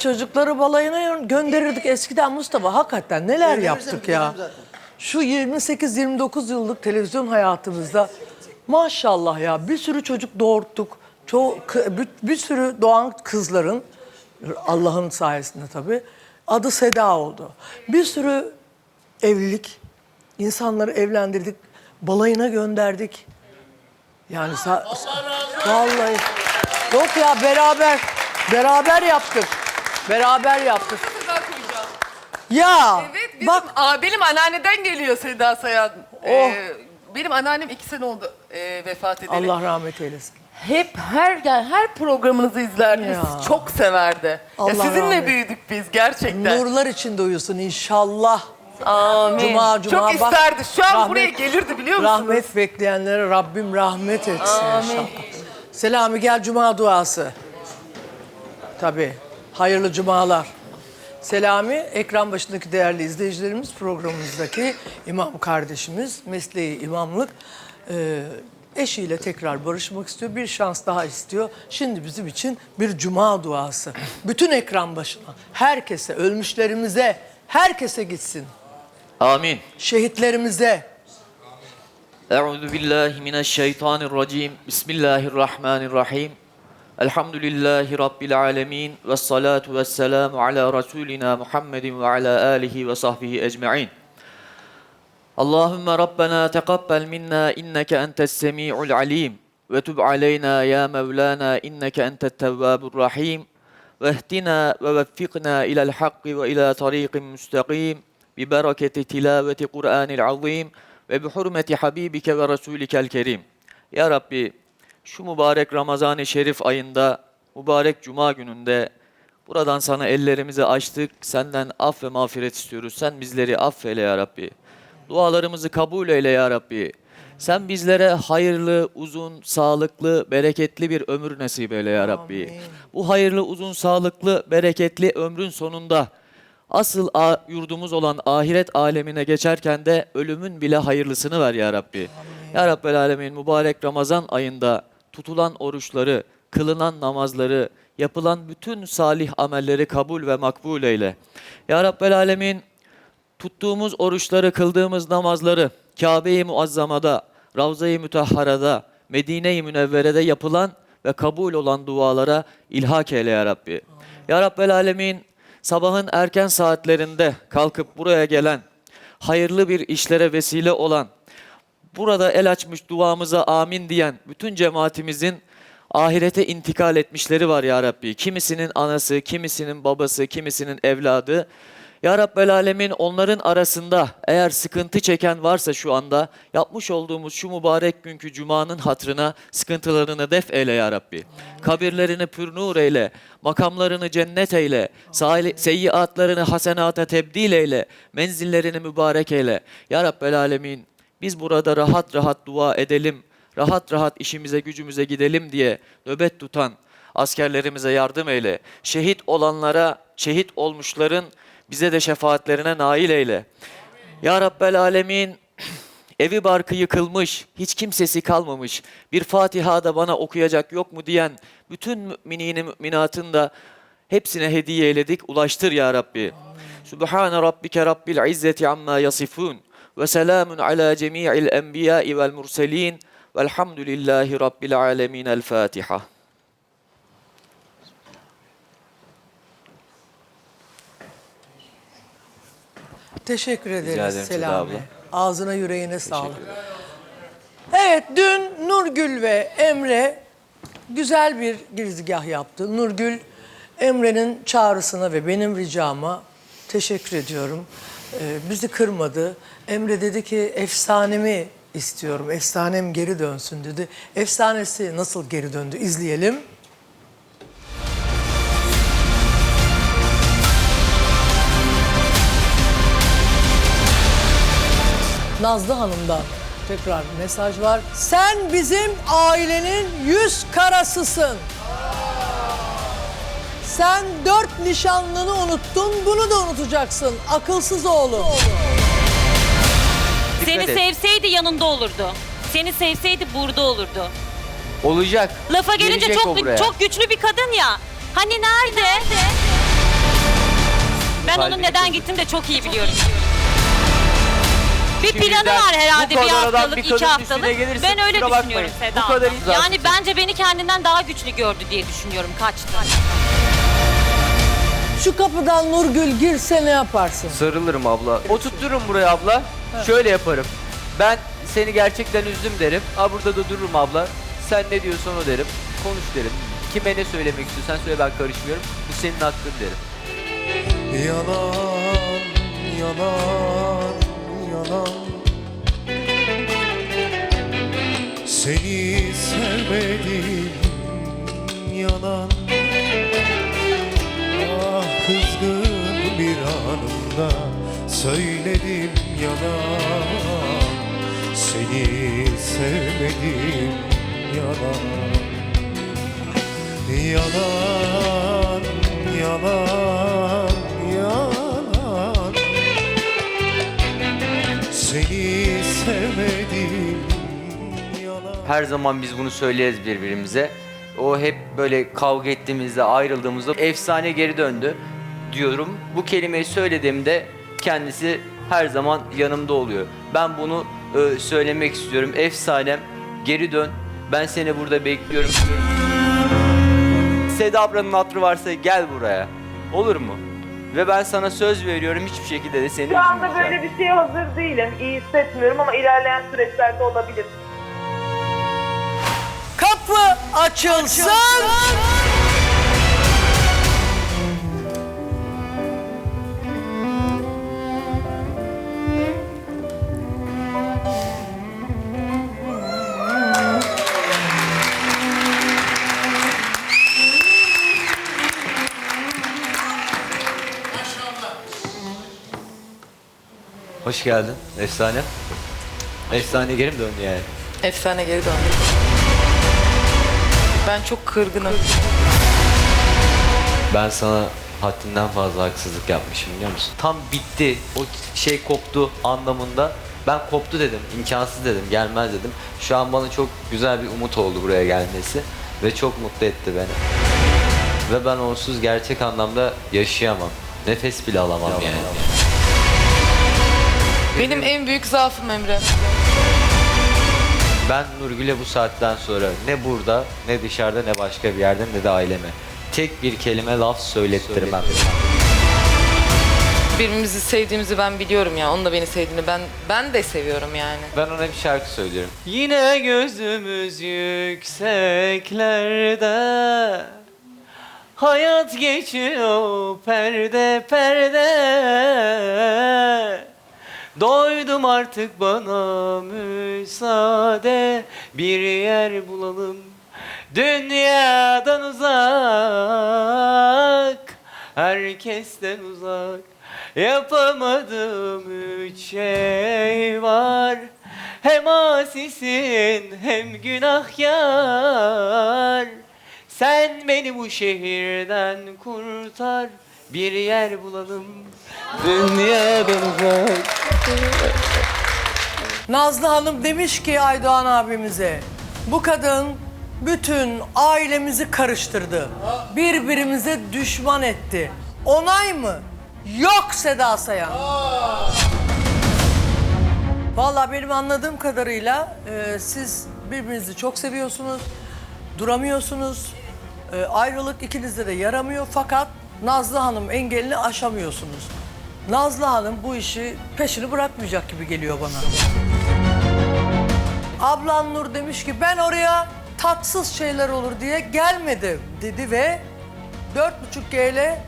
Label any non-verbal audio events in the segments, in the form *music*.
Çocukları balayına gönderirdik eskiden Mustafa. Hakikaten neler yaptık ya. Şu 28-29 yıllık televizyon hayatımızda maşallah ya bir sürü çocuk doğurttuk. Çok, bir, bir sürü doğan kızların Allah'ın sayesinde tabii adı Seda oldu. Bir sürü evlilik, insanları evlendirdik, balayına gönderdik. Yani sa- vallahi yok ya beraber beraber yaptık. Beraber yaptık. Koyacağım. Ya Evet bizim, bak aa, benim anneanneden geliyor Seda Sayan. Ee, benim anneannem iki sene oldu e, vefat edeli. Allah rahmet eylesin. Hep her yani her programınızı izlerdiniz. Ya. Çok severdi. Allah ya sizinle rahmet. büyüdük biz gerçekten. Nurlar içinde uyusun inşallah. Amin. Cuma cuma Çok bak, isterdi. Şu an rahmet- buraya gelirdi biliyor musunuz? Rahmet bekleyenlere Rabbim rahmet etsin Amin. inşallah. Selami gel cuma duası. Tabii. Hayırlı cumalar. Selami, ekran başındaki değerli izleyicilerimiz, programımızdaki imam kardeşimiz, mesleği imamlık. E, eşiyle tekrar barışmak istiyor, bir şans daha istiyor. Şimdi bizim için bir cuma duası. Bütün ekran başına, herkese, ölmüşlerimize, herkese gitsin. Amin. Şehitlerimize. Euzu billahi mineşşeytanirracim. Bismillahirrahmanirrahim. أعوذ بالله من الشيطان الرجيم بسم الله الرحمن الرحيم الحمد لله رب العالمين والصلاة والسلام على رسولنا محمد وعلى آله وصحبه أجمعين اللهم ربنا تقبل منا إنك أنت السميع العليم وتب علينا يا مولانا إنك أنت التواب الرحيم واهدنا ووفقنا إلى الحق وإلى طريق مستقيم ببركة تلاوة قرآن العظيم وبحرمة حبيبك ورسولك الكريم Ya Rabbi şu mübarek Ramazan-ı Şerif ayında, mübarek Cuma gününde buradan sana ellerimizi açtık. Senden af ve mağfiret istiyoruz. Sen bizleri affeyle ya Rabbi. Dualarımızı kabul eyle ya Rabbi. Sen bizlere hayırlı, uzun, sağlıklı, bereketli bir ömür nasip eyle ya Rabbi. Bu hayırlı, uzun, sağlıklı, bereketli ömrün sonunda asıl yurdumuz olan ahiret alemine geçerken de ölümün bile hayırlısını ver ya Rabbi. Ya Rabbel Alemin mübarek Ramazan ayında tutulan oruçları, kılınan namazları, yapılan bütün salih amelleri kabul ve makbul eyle. Ya Rabbel Alemin tuttuğumuz oruçları, kıldığımız namazları Kabe-i Muazzama'da, Ravza-i Mütahhara'da, Medine-i Münevvere'de yapılan ve kabul olan dualara ilhak eyle ya Rabbi. Ya Rabbel Alemin sabahın erken saatlerinde kalkıp buraya gelen, hayırlı bir işlere vesile olan, burada el açmış duamıza amin diyen bütün cemaatimizin ahirete intikal etmişleri var ya Rabbi. Kimisinin anası, kimisinin babası, kimisinin evladı. Ya Rabbel Alemin onların arasında eğer sıkıntı çeken varsa şu anda yapmış olduğumuz şu mübarek günkü cumanın hatrına sıkıntılarını def eyle ya Rabbi. Kabirlerini pür nur eyle, makamlarını cennet eyle, seyyiatlarını hasenata tebdil eyle, menzillerini mübarek eyle. Ya Rabbel Alemin biz burada rahat rahat dua edelim, rahat rahat işimize gücümüze gidelim diye nöbet tutan askerlerimize yardım eyle. Şehit olanlara, şehit olmuşların bize de şefaatlerine nail eyle. Ya Rabbel Alemin *clears throat* evi barkı yıkılmış, hiç kimsesi kalmamış, bir Fatiha da bana okuyacak yok mu diyen bütün müminini müminatın da hepsine hediye eyledik, ulaştır ya Rabbi. Subhane rabbike rabbil izzeti amma yasifun ve selamun ala cemi'il enbiya'i vel murselin velhamdülillahi rabbil alemin. El Fatiha. Teşekkür ederiz ederim Seda Selami. abla. Ağzına yüreğine sağlık. Evet dün Nurgül ve Emre güzel bir girizgah yaptı. Nurgül Emre'nin çağrısına ve benim ricama teşekkür ediyorum. Ee, bizi kırmadı. Emre dedi ki efsanemi istiyorum. Efsanem geri dönsün dedi. Efsanesi nasıl geri döndü izleyelim. Nazlı Hanım'dan tekrar mesaj var. Sen bizim ailenin yüz karasısın. Sen dört nişanlını unuttun, bunu da unutacaksın. Akılsız oğlum. Seni Dikkat et. sevseydi yanında olurdu. Seni sevseydi burada olurdu. Olacak. Lafa gelince Gelecek o çok buraya. çok güçlü bir kadın ya. Hani nerede? Ben onun kalbini neden kırdı. gittiğini de çok iyi biliyorum. Bir Şimdiden planı var herhalde bu bir kadar adam haftalık, bir iki kadının haftalık. gelirse Ben öyle kusura düşünüyorum. Seda Bu kadar Hanım. imzansız. Yani bence beni kendinden daha güçlü gördü diye düşünüyorum. Kaçtı. Şu kapıdan Nurgül girse ne yaparsın? Sarılırım abla. Oturturum buraya abla. Şöyle yaparım. Ben seni gerçekten üzdüm derim. Ha burada da dururum abla. Sen ne diyorsan o derim. Konuş derim. Kime ne söylemek istiyorsan söyle ben karışmıyorum. Bu senin hakkın derim. Yalan, yalan, yalan Seni sevmedim yalan bir anımda söyledim yalan Seni sevmedim yalan Yalan, yalan, yalan. Seni sevmedim yalan Her zaman biz bunu söyleriz birbirimize. O hep böyle kavga ettiğimizde, ayrıldığımızda efsane geri döndü diyorum. Bu kelimeyi söylediğimde kendisi her zaman yanımda oluyor. Ben bunu e, söylemek istiyorum. Efsanem geri dön. Ben seni burada bekliyorum. Seda ablanın hatırı varsa gel buraya. Olur mu? Ve ben sana söz veriyorum hiçbir şekilde de seni Şu anda üzmeyeceğim. böyle bir şeye hazır değilim. İyi hissetmiyorum ama ilerleyen süreçlerde olabilir. Kapı açılsın. Hoş geldin efsane. Efsane geri mi döndü yani? Efsane geri döndü. Ben çok kırgınım. Ben sana haddinden fazla haksızlık yapmışım biliyor musun? Tam bitti. O şey koptu anlamında. Ben koptu dedim. imkansız dedim. Gelmez dedim. Şu an bana çok güzel bir umut oldu buraya gelmesi. Ve çok mutlu etti beni. Ve ben onsuz gerçek anlamda yaşayamam. Nefes bile alamam yani. Benim en büyük zaafım Emre. Ben Nurgül'e bu saatten sonra ne burada ne dışarıda ne başka bir yerde ne de aileme tek bir kelime laf söylettirmem. Birbirimizi sevdiğimizi ben biliyorum ya. Onun da beni sevdiğini ben ben de seviyorum yani. Ben ona bir şarkı söylüyorum. Yine gözümüz yükseklerde Hayat geçiyor perde perde Doydum artık bana müsaade. Bir yer bulalım. Dünyadan uzak Herkesten uzak. Yapamadığım üç şey var. Hem asisin hem günahkar. Sen beni bu şehirden kurtar Bir yer bulalım Dünyadan uzak Nazlı Hanım demiş ki Aydoğan abimize bu kadın bütün ailemizi karıştırdı. Birbirimize düşman etti. Onay mı? Yok Seda Sayan. Vallahi benim anladığım kadarıyla e, siz birbirinizi çok seviyorsunuz. Duramıyorsunuz. E, ayrılık ikinizde de yaramıyor fakat Nazlı Hanım engelini aşamıyorsunuz. Nazlı Hanım bu işi peşini bırakmayacak gibi geliyor bana. Ablan Nur demiş ki ben oraya tatsız şeyler olur diye gelmedim dedi ve 4.5G ile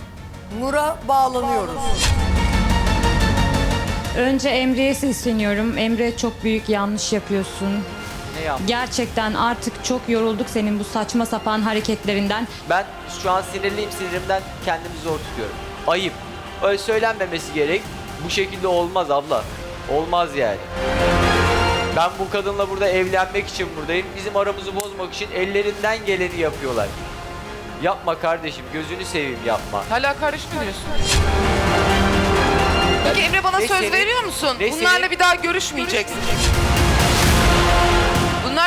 Nur'a bağlanıyoruz. Önce Emre'ye sesleniyorum. Emre çok büyük yanlış yapıyorsun. Gerçekten artık çok yorulduk senin bu saçma sapan hareketlerinden. Ben şu an sinirliyim sinirimden kendimi zor tutuyorum. Ayıp. Öyle söylenmemesi gerek. Bu şekilde olmaz abla. Olmaz yani. Ben bu kadınla burada evlenmek için buradayım. Bizim aramızı bozmak için ellerinden geleni yapıyorlar. Yapma kardeşim gözünü seveyim yapma. Hala mi diyorsun? Peki Emre bana Ne söz senin- veriyor musun? ne Bunlarla senin- bir daha görüşmeyeceksin.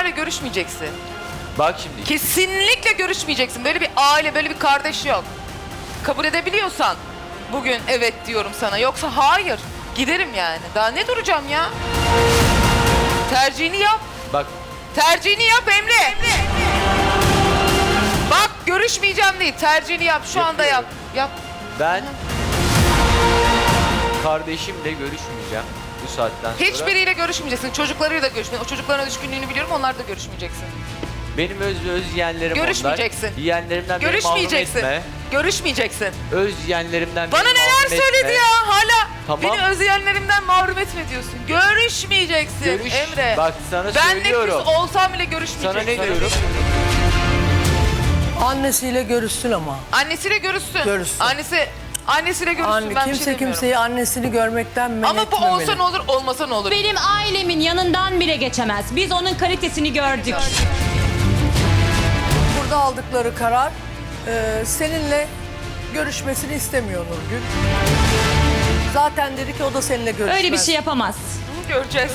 Bunlarla görüşmeyeceksin. Bak şimdi Kesinlikle görüşmeyeceksin. Böyle bir aile, böyle bir kardeş yok. Kabul edebiliyorsan bugün evet diyorum sana. Yoksa hayır. Giderim yani. Daha ne duracağım ya? Tercihini yap. Bak Tercihini yap Emre. Bak görüşmeyeceğim değil. Tercihini yap. Şu anda yap. Yap. ben kardeşimle görüşmeyeceğim bu saatten sonra. Hiçbiriyle görüşmeyeceksin. Çocuklarıyla da görüşmeyeceksin. O çocukların düşkünlüğünü biliyorum. Onlar da görüşmeyeceksin. Benim öz öz yeğenlerim Görüşmeyeceksin. onlar. Yeğenlerimden beni mahrum Görüşmeyeceksin. etme. Görüşmeyeceksin. Öz yeğenlerimden Bana beni neler mahrum söyledi etme. ya hala. Tamam. Beni özleyenlerimden mahrum etme diyorsun. Görüşmeyeceksin Görüş. Emre. Bak sana ben söylüyorum. nefis olsam bile görüşmeyeceksin. Sana ne diyorum? Annesiyle görüşsün ama. Annesiyle görüşsün. Görüşsün. Annesi annesiyle görüşsün. Anne, ben bir kimse şey demiyorum. kimseyi annesini görmekten men Ama bu etmemeli. olsa ne olur, olmasa ne olur? Benim ailemin yanından bile geçemez. Biz onun kalitesini gördük. Burada aldıkları karar e, seninle görüşmesini istemiyor Nurgül. Zaten dedi ki o da seninle görüşmez. Öyle bir şey yapamaz. Göreceğiz.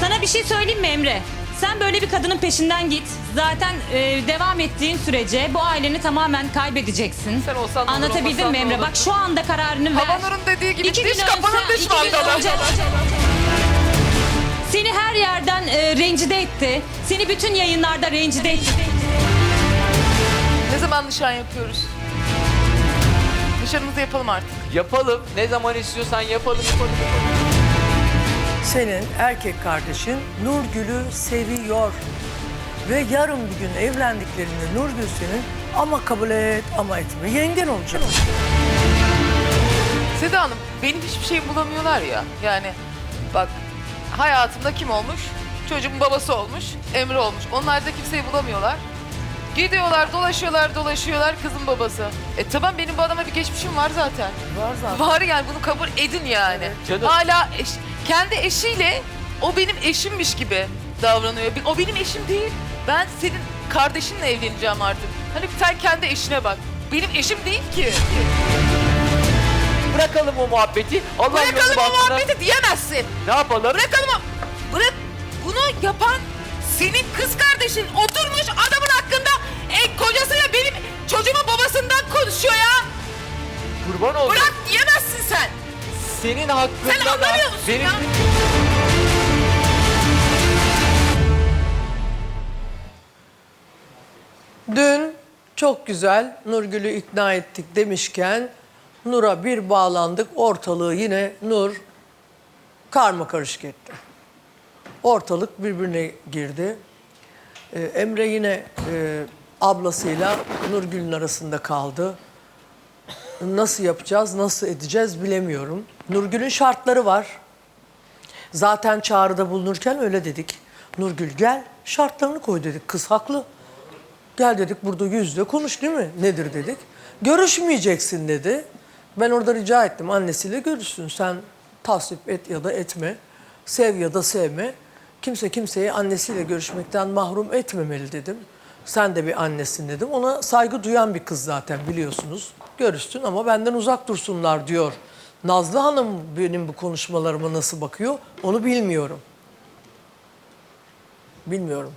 Sana bir şey söyleyeyim mi Emre? Sen böyle bir kadının peşinden git. Zaten e, devam ettiğin sürece bu aileni tamamen kaybedeceksin. Sen olsan ne olur, Anlatabildim olmasan mi Emre? olur? Bak şu anda kararını ver. Havanur'un dediği gibi İki diş kapanın diş iki gün mandalı. önce- Seni her yerden e, rencide etti. Seni bütün yayınlarda rencide etti. Ne zaman nişan yapıyoruz? Nişanımızı yapalım artık. Yapalım. Ne zaman istiyorsan yapalım. yapalım, yapalım. Senin erkek kardeşin Nurgül'ü seviyor. Ve yarın bir gün evlendiklerinde Nurgül senin ama kabul et ama etme. Yengen olacak. Seda Hanım benim hiçbir şeyim bulamıyorlar ya. Yani bak hayatımda kim olmuş? Çocuğumun babası olmuş, Emre olmuş. Onlar da kimseyi bulamıyorlar. Gidiyorlar, dolaşıyorlar, dolaşıyorlar kızın babası. E tamam benim bu adama bir geçmişim var zaten. Var zaten. Var yani bunu kabul edin yani. Canım. Hala eş, kendi eşiyle o benim eşimmiş gibi davranıyor. O benim eşim değil. Ben senin kardeşinle evleneceğim artık. Hani sen kendi eşine bak. Benim eşim değil ki. Bırakalım o muhabbeti. Allah Bırakalım yolunu o muhabbeti diyemezsin. Ne yapalım? Bırakalım o... Bırak. Bunu yapan senin kız kardeşin oturmuş adamın hakkında e, kocasıyla benim çocuğumun babasından konuşuyor ya. Kurban oldum. Bırak diyemezsin sen. Senin hakkında Sen da anlamıyor musun benim ya? Dün çok güzel Nurgül'ü ikna ettik demişken Nur'a bir bağlandık. Ortalığı yine Nur karma karışık etti. Ortalık birbirine girdi. Ee, Emre yine e, ablasıyla Nurgül'ün arasında kaldı. Nasıl yapacağız, nasıl edeceğiz bilemiyorum. Nurgül'ün şartları var. Zaten çağrıda bulunurken öyle dedik. Nurgül gel şartlarını koy dedik. Kız haklı. Gel dedik burada yüzde konuş değil mi? Nedir dedik. Görüşmeyeceksin dedi. Ben orada rica ettim annesiyle görüşsün. Sen tasvip et ya da etme. Sev ya da sevme. Kimse kimseyi annesiyle görüşmekten mahrum etmemeli dedim. Sen de bir annesin dedim. Ona saygı duyan bir kız zaten biliyorsunuz. Görüşsün ama benden uzak dursunlar diyor. Nazlı Hanım benim bu konuşmalarıma nasıl bakıyor onu bilmiyorum. Bilmiyorum.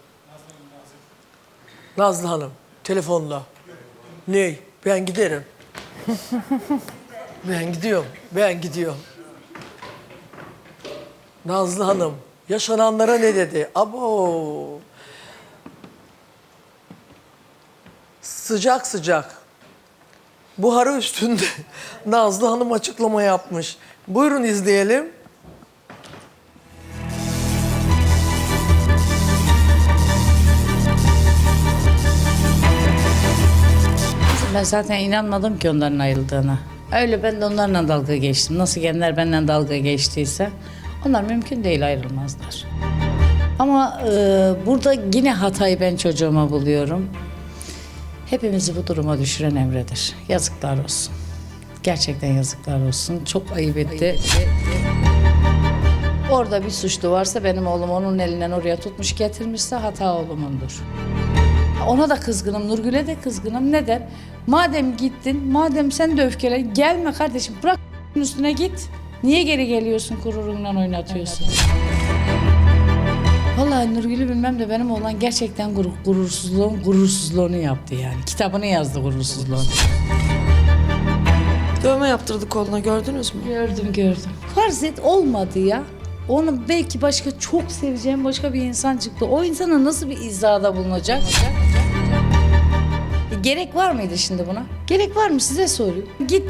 Nazlı Hanım telefonla. Ney? Ben giderim. ben gidiyorum. Ben gidiyorum. Nazlı Hanım yaşananlara ne dedi? Abo. Sıcak sıcak. Buharı üstünde *laughs* Nazlı Hanım açıklama yapmış. Buyurun izleyelim. Ben zaten inanmadım ki onların ayrıldığına. Öyle ben de onlarla dalga geçtim. Nasıl gençler benden dalga geçtiyse onlar mümkün değil ayrılmazlar. Ama e, burada yine hatayı ben çocuğuma buluyorum. Hepimizi bu duruma düşüren Emre'dir. Yazıklar olsun. Gerçekten yazıklar olsun. Çok ayıp etti. Orada bir suçlu varsa benim oğlum onun elinden oraya tutmuş getirmişse hata oğlumundur. Ona da kızgınım, Nurgül'e de kızgınım. Neden? Madem gittin, madem sen de öfkelen, gelme kardeşim. Bırak üstüne git. Niye geri geliyorsun, gururunla oynatıyorsun? Vallahi Nurgül'ü bilmem de benim oğlan gerçekten gurur, gurursuzluğun gurursuzluğunu yaptı yani. Kitabını yazdı gurursuzluğun. Dövme yaptırdı koluna gördünüz mü? Gördüm gördüm. Farz et olmadı ya. Onu belki başka çok seveceğim başka bir insan çıktı. O insana nasıl bir izahda bulunacak? E, gerek var mıydı şimdi buna? Gerek var mı size soruyorum. Git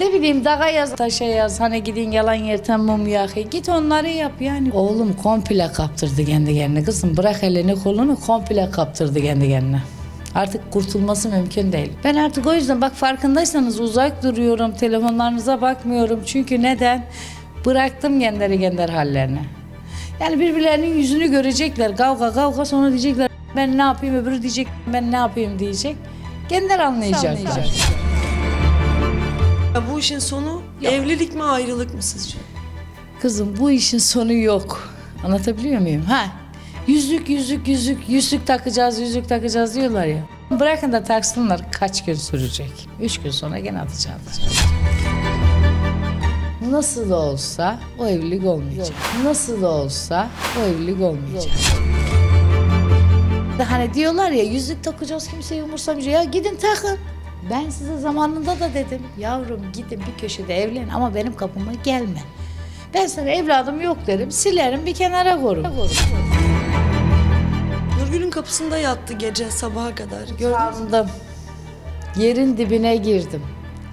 ne bileyim dağa yaz, taşa yaz. Hani gidin yalan yerten mum yakı. Git onları yap yani. Oğlum komple kaptırdı kendi kendine. Kızım bırak elini kolunu komple kaptırdı kendi kendine. Artık kurtulması mümkün değil. Ben artık o yüzden bak farkındaysanız uzak duruyorum. Telefonlarınıza bakmıyorum. Çünkü neden? Bıraktım kendileri kendi hallerine. Yani birbirlerinin yüzünü görecekler. Kavga kavga sonra diyecekler ben ne yapayım öbürü diyecek ben ne yapayım diyecek. Kendileri anlayacaklar. Ya bu işin sonu evlilik mi ayrılık mı sizce? Kızım bu işin sonu yok. Anlatabiliyor muyum? Ha. Yüzük yüzük yüzük yüzük takacağız yüzük takacağız diyorlar ya. Bırakın da taksınlar kaç gün sürecek? Üç gün sonra gene atacağız. Nasıl da olsa o evlilik olmayacak. Nasıl da olsa o evlilik olmayacak. Hani diyorlar ya yüzük takacağız kimseyi umursamayacak. Ya gidin takın. Ben size zamanında da dedim. Yavrum gidin bir köşede evlen ama benim kapıma gelme. Ben sana evladım yok derim. Silerim bir kenara korum. Nurgül'ün kapısında yattı gece sabaha kadar. Gördünüz mü? Utandım. Yerin dibine girdim.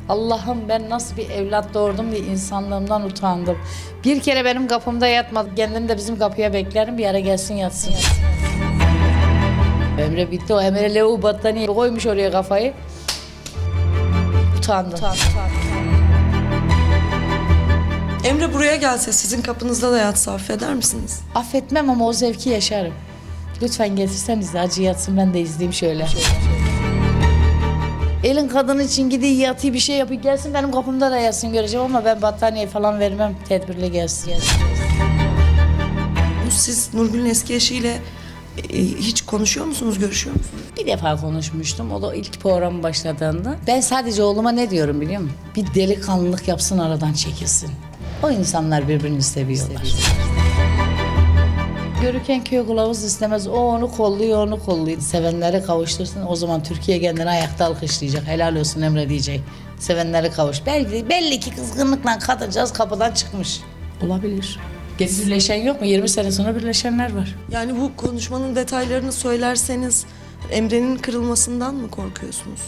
Allah'ım ben nasıl bir evlat doğurdum diye insanlığımdan utandım. Bir kere benim kapımda yatmadı. Kendini de bizim kapıya beklerim bir ara gelsin yatsın. Emre bitti o Emre Levu battaniye koymuş oraya kafayı. Utandım. Emre buraya gelse sizin kapınızda da yatsa affeder misiniz? Affetmem ama o zevki yaşarım. Lütfen getirseniz de acı yatsın ben de izleyeyim şöyle. Elin kadın için gidiyor yatıyor bir şey yapıyor gelsin benim kapımda da yatsın göreceğim ama ben battaniye falan vermem tedbirli gelsin. Siz Nurgül'ün eski eşiyle e, hiç konuşuyor musunuz, görüşüyor musunuz? Bir defa konuşmuştum o da ilk program başladığında. Ben sadece oğluma ne diyorum biliyor musun? Bir delikanlılık yapsın aradan çekilsin. O insanlar birbirini seviyorlar. Görürken köy kılavuz istemez. O onu kolluyor, onu kolluyor. Sevenleri kavuştursun. O zaman Türkiye kendini ayakta alkışlayacak. Helal olsun Emre diyecek. Sevenleri kavuş. Belki, belli ki kızgınlıkla kadıncağız kapıdan çıkmış. Olabilir. Geri birleşen yok mu? 20 sene sonra birleşenler var. Yani bu konuşmanın detaylarını söylerseniz Emre'nin kırılmasından mı korkuyorsunuz?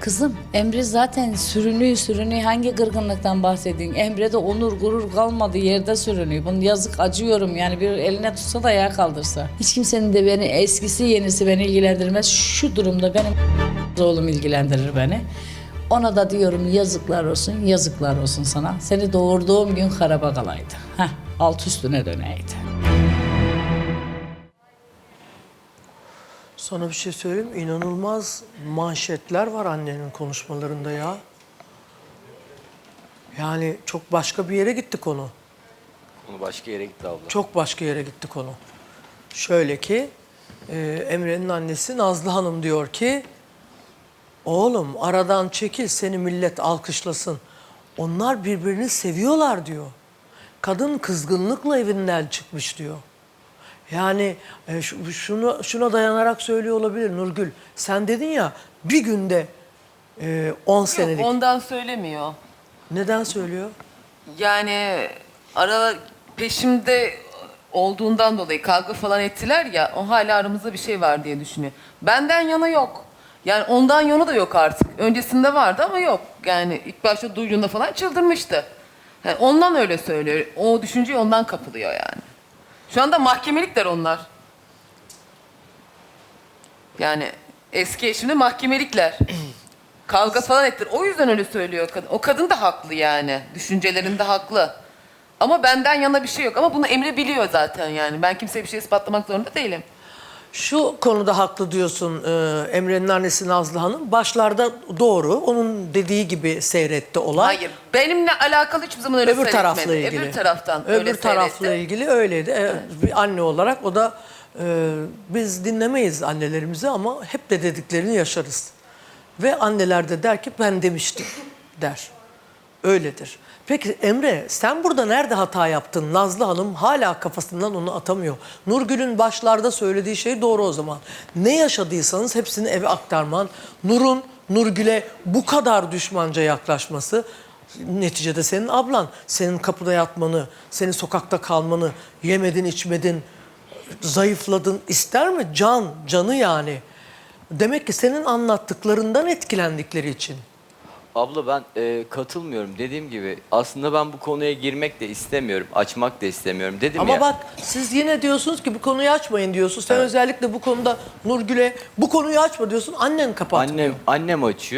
Kızım Emre zaten sürünüyor sürünüyor. Hangi kırgınlıktan bahsediyorsun? Emre'de onur gurur kalmadı yerde sürünüyor. Bunu yazık acıyorum yani bir eline tutsa da ayağa kaldırsa. Hiç kimsenin de beni eskisi yenisi beni ilgilendirmez. Şu durumda benim oğlum ilgilendirir beni. Ona da diyorum yazıklar olsun, yazıklar olsun sana. Seni doğurduğum gün karabagalaydı. Heh, alt üstüne döneydi. Sana bir şey söyleyeyim mi? İnanılmaz manşetler var annenin konuşmalarında ya. Yani çok başka bir yere gitti konu. Konu başka yere gitti abla. Çok başka yere gitti konu. Şöyle ki e, Emre'nin annesi Nazlı Hanım diyor ki oğlum aradan çekil seni millet alkışlasın. Onlar birbirini seviyorlar diyor. Kadın kızgınlıkla evinden çıkmış diyor. Yani e, şu- şunu şuna dayanarak söylüyor olabilir Nurgül. Sen dedin ya bir günde e, 10 senelik. Yok, ondan söylemiyor. Neden söylüyor? Yani ara peşimde olduğundan dolayı kavga falan ettiler ya o hala aramızda bir şey var diye düşünüyor. Benden yana yok. Yani ondan yana da yok artık. Öncesinde vardı ama yok. Yani ilk başta duyduğunda falan çıldırmıştı. Yani ondan öyle söylüyor. O düşünceyi ondan kapılıyor yani. Şu anda mahkemelikler onlar. Yani eski eşimle mahkemelikler. *clears throat* Kavga falan ettir. O yüzden öyle söylüyor kadın. O kadın da haklı yani. Düşüncelerinde haklı. Ama benden yana bir şey yok. Ama bunu Emre biliyor zaten yani. Ben kimseye bir şey ispatlamak zorunda değilim. Şu konuda haklı diyorsun e, Emre'nin annesi Nazlı Hanım. Başlarda doğru. Onun dediği gibi seyretti olay. Hayır. Benimle alakalı hiçbir zaman öyle Öbür tarafla seyretmedi. ilgili. Öbür taraftan Öbür öyle tarafla seyretti. ilgili öyleydi. E, Bir anne olarak o da e, biz dinlemeyiz annelerimizi ama hep de dediklerini yaşarız. Ve anneler de der ki ben demiştim der. Öyledir. Peki Emre sen burada nerede hata yaptın? Nazlı Hanım hala kafasından onu atamıyor. Nurgül'ün başlarda söylediği şey doğru o zaman. Ne yaşadıysanız hepsini eve aktarman. Nur'un Nurgül'e bu kadar düşmanca yaklaşması neticede senin ablan. Senin kapıda yatmanı, senin sokakta kalmanı, yemedin içmedin, zayıfladın ister mi? Can, canı yani. Demek ki senin anlattıklarından etkilendikleri için. Abla ben e, katılmıyorum. Dediğim gibi aslında ben bu konuya girmek de istemiyorum. Açmak da istemiyorum. Dedim Ama ya. bak siz yine diyorsunuz ki bu konuyu açmayın diyorsun. Sen özellikle bu konuda Nurgül'e bu konuyu açma diyorsun. Annen kapatmıyor. Annem annem açıyor.